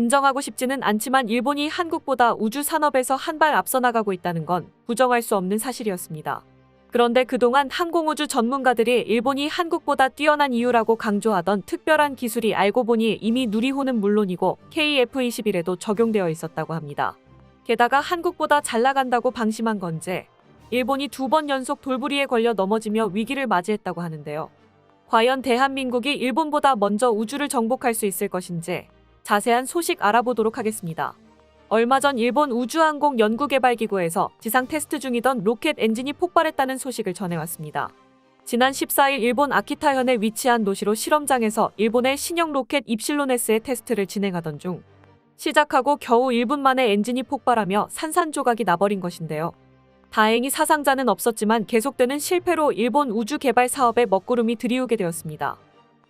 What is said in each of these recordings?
인정하고 싶지는 않지만 일본이 한국보다 우주 산업에서 한 발 앞서 나가고 있다는 건 부정할 수 없는 사실이었습니다. 그런데 그동안 항공우주 전문가들이 일본이 한국보다 뛰어난 이유라고 강조하던 특별한 기술이 알고 보니 이미 누리호는 물론이고 KF-21에도 적용되어 있었다고 합니다. 게다가 한국보다 잘 나간다고 방심한 건지 일본이 두 번 연속 돌부리에 걸려 넘어지며 위기를 맞이했다고 하는데요. 과연 대한민국이 일본보다 먼저 우주를 정복할 수 있을 것인지 자세한 소식 알아보도록 하겠습니다. 얼마 전 일본 우주항공 연구개발기구에서 지상 테스트 중이던 로켓 엔진이 폭발했다는 소식을 전해왔습니다. 지난 14일 일본 아키타현에 위치한 노시로 실험장에서 일본의 신형 로켓 입실론S의 테스트를 진행하던 중 시작하고 겨우 1분 만에 엔진이 폭발하며 산산조각이 나버린 것인데요. 다행히 사상자는 없었지만 계속되는 실패로 일본 우주 개발 사업에 먹구름이 들이우게 되었습니다.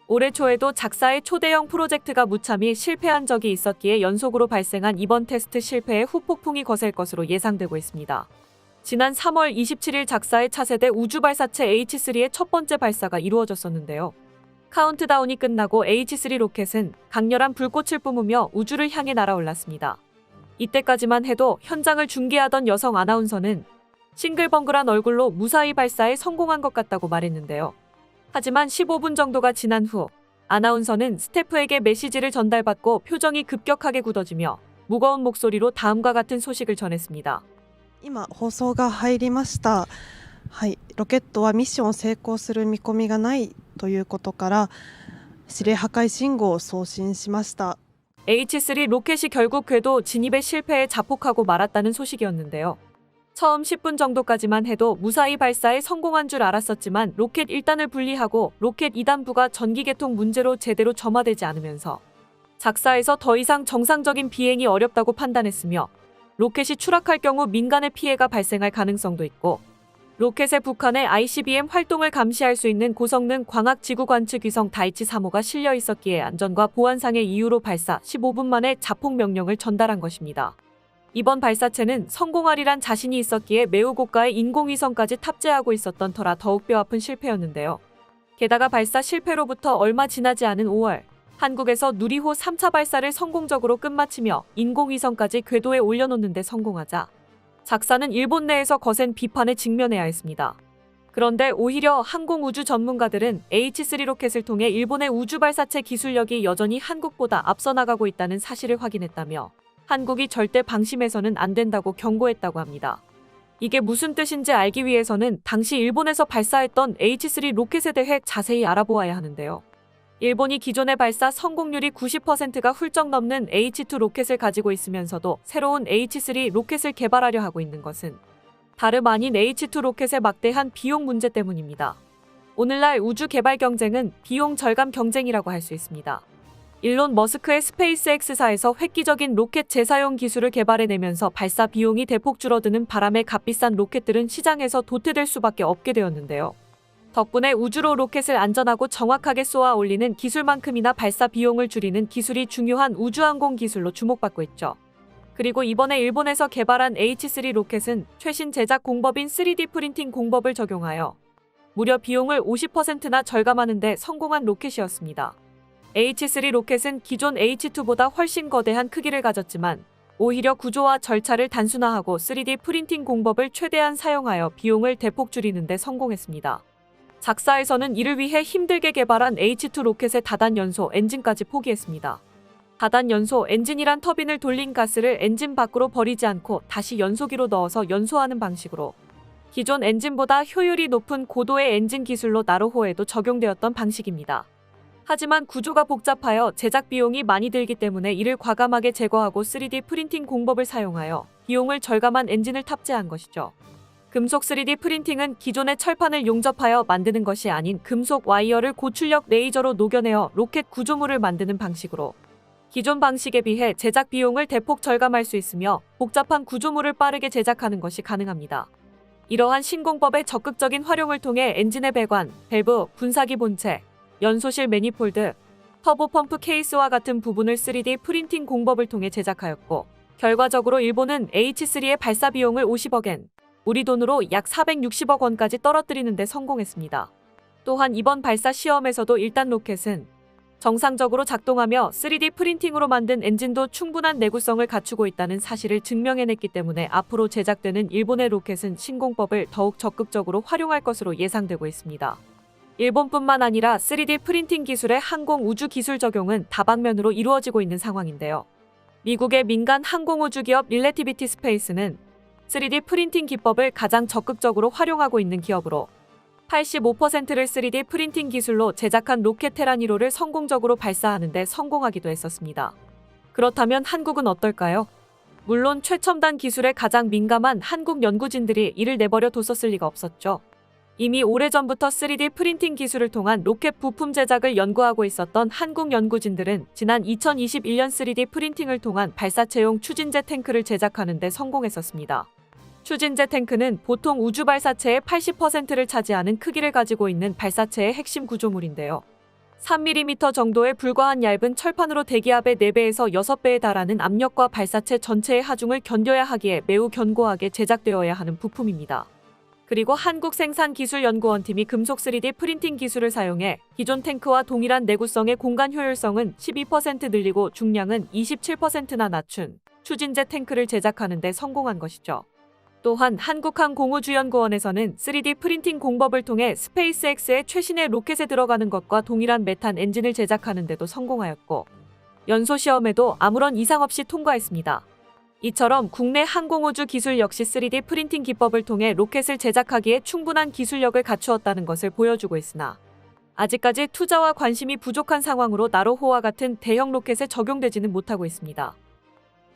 올해 초에도 작사의 초대형 프로젝트가 무참히 실패한 적이 있었기에 연속으로 발생한 이번 테스트 실패에 후폭풍이 거셀 것으로 예상되고 있습니다. 지난 3월 27일 작사의 차세대 우주 발사체 H3의 첫 번째 발사가 이루어졌었는데요. 카운트다운이 끝나고 H3 로켓은 강렬한 불꽃을 뿜으며 우주를 향해 날아올랐습니다. 이때까지만 해도 현장을 중계하던 여성 아나운서는 싱글벙글한 얼굴로 무사히 발사에 성공한 것 같다고 말했는데요. 하지만 15분 정도가 지난 후 아나운서는 스태프에게 메시지를 전달받고 표정이 급격하게 굳어지며 무거운 목소리로 다음과 같은 소식을 전했습니다. 今放送が入りましたはいロケットはミッションを成功する見込みがないということから指令破壊信号を送信しました H3 로켓이 결국 궤도 진입에 실패해 자폭하고 말았다는 소식이었는데요. 처음 10분 정도까지만 해도 무사히 발사에 성공한 줄 알았었지만 로켓 1단을 분리하고 로켓 2단부가 전기 계통 문제로 제대로 점화되지 않으면서 작사에서 더 이상 정상적인 비행이 어렵다고 판단했으며 로켓이 추락할 경우 민간의 피해가 발생할 가능성도 있고 로켓에 북한의 ICBM 활동을 감시할 수 있는 고성능 광학 지구 관측 위성 다이치 3호가 실려 있었기에 안전과 보안상의 이유로 발사 15분 만에 자폭 명령을 전달한 것입니다. 이번 발사체는 성공하리란 자신이 있었기에 매우 고가의 인공위성까지 탑재하고 있었던 터라 더욱 뼈아픈 실패였는데요. 게다가 발사 실패로부터 얼마 지나지 않은 5월 한국에서 누리호 3차 발사를 성공적으로 끝마치며 인공위성까지 궤도에 올려놓는데 성공하자 작사는 일본 내에서 거센 비판에 직면해야 했습니다. 그런데 오히려 항공우주 전문가들은 H3 로켓을 통해 일본의 우주 발사체 기술력이 여전히 한국보다 앞서 나가고 있다는 사실을 확인했다며 한국이 절대 방심해서는 안 된다고 경고했다고 합니다. 이게 무슨 뜻인지 알기 위해서는 당시 일본에서 발사했던 H3 로켓에 대해 자세히 알아보아야 하는데요. 일본이 기존의 발사 성공률이 90%가 훌쩍 넘는 H2 로켓을 가지고 있으면서도 새로운 H3 로켓을 개발하려 하고 있는 것은 다름 아닌 H2 로켓의 막대한 비용 문제 때문입니다. 오늘날 우주 개발 경쟁은 비용 절감 경쟁이라고 할 수 있습니다. 일론 머스크의 스페이스X사에서 획기적인 로켓 재사용 기술을 개발해내면서 발사 비용이 대폭 줄어드는 바람에 값비싼 로켓들은 시장에서 도태될 수밖에 없게 되었는데요. 덕분에 우주로 로켓을 안전하고 정확하게 쏘아 올리는 기술만큼이나 발사 비용을 줄이는 기술이 중요한 우주항공 기술로 주목받고 있죠. 그리고 이번에 일본에서 개발한 H3 로켓은 최신 제작 공법인 3D 프린팅 공법을 적용하여 무려 비용을 50%나 절감하는 데 성공한 로켓이었습니다. H3 로켓은 기존 H2보다 훨씬 거대한 크기를 가졌지만 오히려 구조와 절차를 단순화하고 3D 프린팅 공법을 최대한 사용하여 비용을 대폭 줄이는 데 성공했습니다. 작사에서는 이를 위해 힘들게 개발한 H2 로켓의 다단 연소 엔진까지 포기했습니다. 다단 연소 엔진이란 터빈을 돌린 가스를 엔진 밖으로 버리지 않고 다시 연소기로 넣어서 연소하는 방식으로 기존 엔진보다 효율이 높은 고도의 엔진 기술로 나로호에도 적용되었던 방식입니다. 하지만 구조가 복잡하여 제작 비용이 많이 들기 때문에 이를 과감하게 제거하고 3D 프린팅 공법을 사용하여 비용을 절감한 엔진을 탑재한 것이죠. 금속 3D 프린팅은 기존의 철판을 용접하여 만드는 것이 아닌 금속 와이어를 고출력 레이저로 녹여내어 로켓 구조물을 만드는 방식으로 기존 방식에 비해 제작 비용을 대폭 절감할 수 있으며 복잡한 구조물을 빠르게 제작하는 것이 가능합니다. 이러한 신공법의 적극적인 활용을 통해 엔진의 배관, 밸브, 분사기 본체, 연소실 매니폴드, 터보 펌프 케이스와 같은 부분을 3D 프린팅 공법을 통해 제작하였고 결과적으로 일본은 H3의 발사 비용을 50억엔, 우리 돈으로 약 460억 원까지 떨어뜨리는 데 성공했습니다. 또한 이번 발사 시험에서도 1단 로켓은 정상적으로 작동하며 3D 프린팅으로 만든 엔진도 충분한 내구성을 갖추고 있다는 사실을 증명해냈기 때문에 앞으로 제작되는 일본의 로켓은 신공법을 더욱 적극적으로 활용할 것으로 예상되고 있습니다. 일본뿐만 아니라 3D 프린팅 기술의 항공 우주 기술 적용은 다방면으로 이루어지고 있는 상황인데요. 미국의 민간 항공 우주 기업 릴레티비티 스페이스는 3D 프린팅 기법을 가장 적극적으로 활용하고 있는 기업으로 85%를 3D 프린팅 기술로 제작한 로켓 테란 1호를 성공적으로 발사하는 데 성공하기도 했었습니다. 그렇다면 한국은 어떨까요? 물론 최첨단 기술에 가장 민감한 한국 연구진들이 이를 내버려 뒀었을 리가 없었죠. 이미 오래전부터 3D 프린팅 기술을 통한 로켓 부품 제작을 연구하고 있었던 한국 연구진들은 지난 2021년 3D 프린팅을 통한 발사체용 추진제 탱크를 제작하는 데 성공했었습니다. 추진제 탱크는 보통 우주 발사체의 80%를 차지하는 크기를 가지고 있는 발사체의 핵심 구조물인데요. 3mm 정도에 불과한 얇은 철판으로 대기압의 4배에서 6배에 달하는 압력과 발사체 전체의 하중을 견뎌야 하기에 매우 견고하게 제작되어야 하는 부품입니다. 그리고 한국생산기술연구원팀이 금속 3D 프린팅 기술을 사용해 기존 탱크와 동일한 내구성의 공간 효율성은 12% 늘리고 중량은 27%나 낮춘 추진제 탱크를 제작하는 데 성공한 것이죠. 또한 한국항공우주연구원에서는 3D 프린팅 공법을 통해 스페이스X의 최신의 로켓에 들어가는 것과 동일한 메탄 엔진을 제작하는 데도 성공하였고 연소 시험에도 아무런 이상 없이 통과했습니다. 이처럼 국내 항공우주 기술 역시 3D 프린팅 기법을 통해 로켓을 제작하기에 충분한 기술력을 갖추었다는 것을 보여주고 있으나 아직까지 투자와 관심이 부족한 상황으로 나로호와 같은 대형 로켓에 적용되지는 못하고 있습니다.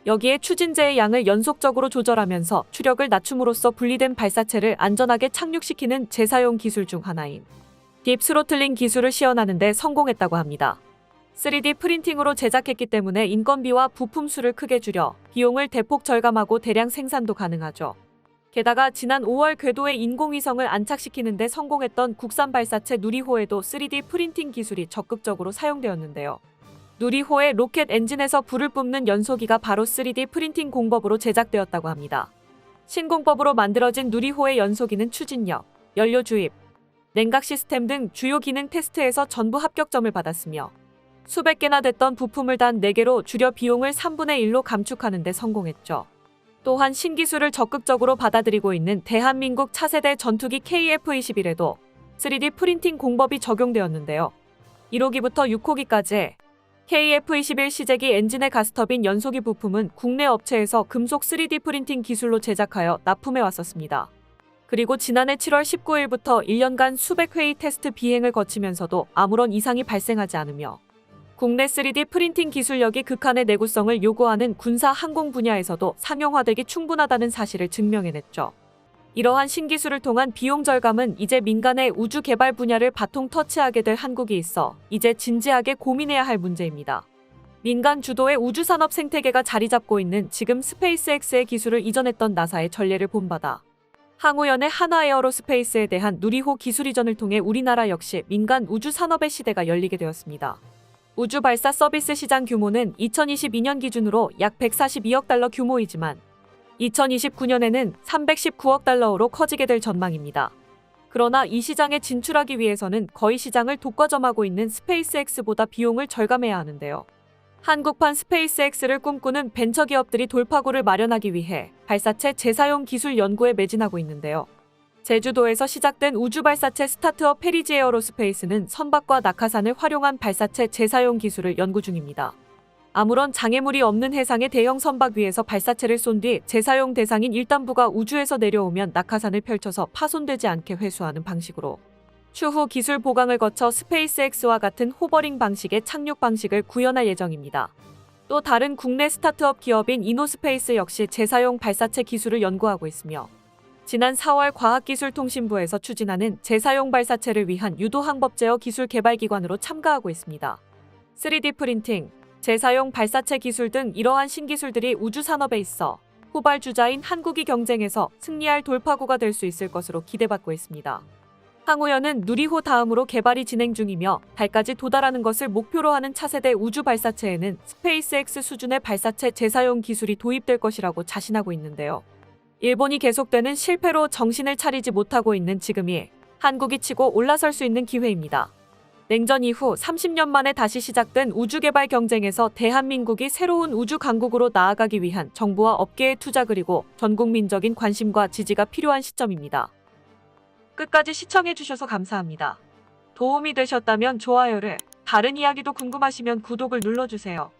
여기에 추진제의 양을 연속적으로 조절하면서 추력을 낮춤으로써 분리된 발사체를 안전하게 착륙시키는 재사용 기술 중 하나인 딥 스로틀링 기술을 시연하는 데 성공했다고 합니다. 3D 프린팅으로 제작했기 때문에 인건비와 부품 수를 크게 줄여 비용을 대폭 절감하고 대량 생산도 가능하죠. 게다가 지난 5월 궤도에 인공위성을 안착시키는 데 성공했던 국산 발사체 누리호에도 3D 프린팅 기술이 적극적으로 사용되었는데요. 누리호의 로켓 엔진에서 불을 뿜는 연소기가 바로 3D 프린팅 공법으로 제작되었다고 합니다. 신공법으로 만들어진 누리호의 연소기는 추진력, 연료 주입, 냉각 시스템 등 주요 기능 테스트에서 전부 합격점을 받았으며 수백 개나 됐던 부품을 단 4개로 줄여 비용을 3분의 1로 감축하는 데 성공했죠. 또한 신기술을 적극적으로 받아들이고 있는 대한민국 차세대 전투기 KF-21에도 3D 프린팅 공법이 적용되었는데요. 1호기부터 6호기까지 KF-21 시제기 엔진의 가스터빈 연소기 부품은 국내 업체에서 금속 3D 프린팅 기술로 제작하여 납품해 왔었습니다. 그리고 지난해 7월 19일부터 1년간 수백 회의 테스트 비행을 거치면서도 아무런 이상이 발생하지 않으며 국내 3D 프린팅 기술력이 극한의 내구성을 요구하는 군사 항공 분야에서도 상용화되기 충분하다는 사실을 증명해냈죠. 이러한 신기술을 통한 비용 절감은 이제 민간의 우주 개발 분야를 바통 터치하게 될 한국이 있어 이제 진지하게 고민해야 할 문제입니다. 민간 주도의 우주 산업 생태계가 자리 잡고 있는 지금 스페이스X의 기술을 이전했던 나사의 전례를 본받아 항우연의 하나에어로스페이스에 대한 누리호 기술 이전을 통해 우리나라 역시 민간 우주 산업의 시대가 열리게 되었습니다. 우주 발사 서비스 시장 규모는 2022년 기준으로 약 142억 달러 규모이지만 2029년에는 319억 달러로 커지게 될 전망입니다. 그러나 이 시장에 진출하기 위해서는 거의 시장을 독과점하고 있는 스페이스X보다 비용을 절감해야 하는데요. 한국판 스페이스X를 꿈꾸는 벤처기업들이 돌파구를 마련하기 위해 발사체 재사용 기술 연구에 매진하고 있는데요. 제주도에서 시작된 우주 발사체 스타트업 페리지 에어로스페이스는 선박과 낙하산을 활용한 발사체 재사용 기술을 연구 중입니다. 아무런 장애물이 없는 해상의 대형 선박 위에서 발사체를 쏜 뒤 재사용 대상인 1단부가 우주에서 내려오면 낙하산을 펼쳐서 파손되지 않게 회수하는 방식으로 추후 기술 보강을 거쳐 스페이스X와 같은 호버링 방식의 착륙 방식을 구현할 예정입니다. 또 다른 국내 스타트업 기업인 이노스페이스 역시 재사용 발사체 기술을 연구하고 있으며 지난 4월 과학기술통신부에서 추진하는 재사용 발사체를 위한 유도항법 제어 기술 개발 기관으로 참가하고 있습니다. 3D 프린팅, 재사용 발사체 기술 등 이러한 신기술들이 우주 산업에 있어 후발주자인 한국이 경쟁에서 승리할 돌파구가 될 수 있을 것으로 기대받고 있습니다. 항우연은 누리호 다음으로 개발이 진행 중이며 달까지 도달하는 것을 목표로 하는 차세대 우주 발사체에는 스페이스X 수준의 발사체 재사용 기술이 도입될 것이라고 자신하고 있는데요. 일본이 계속되는 실패로 정신을 차리지 못하고 있는 지금이 한국이 치고 올라설 수 있는 기회입니다. 냉전 이후 30년 만에 다시 시작된 우주개발 경쟁에서 대한민국이 새로운 우주 강국으로 나아가기 위한 정부와 업계의 투자 그리고 전 국민적인 관심과 지지가 필요한 시점입니다. 끝까지 시청해주셔서 감사합니다. 도움이 되셨다면 좋아요를, 다른 이야기도 궁금하시면 구독을 눌러주세요.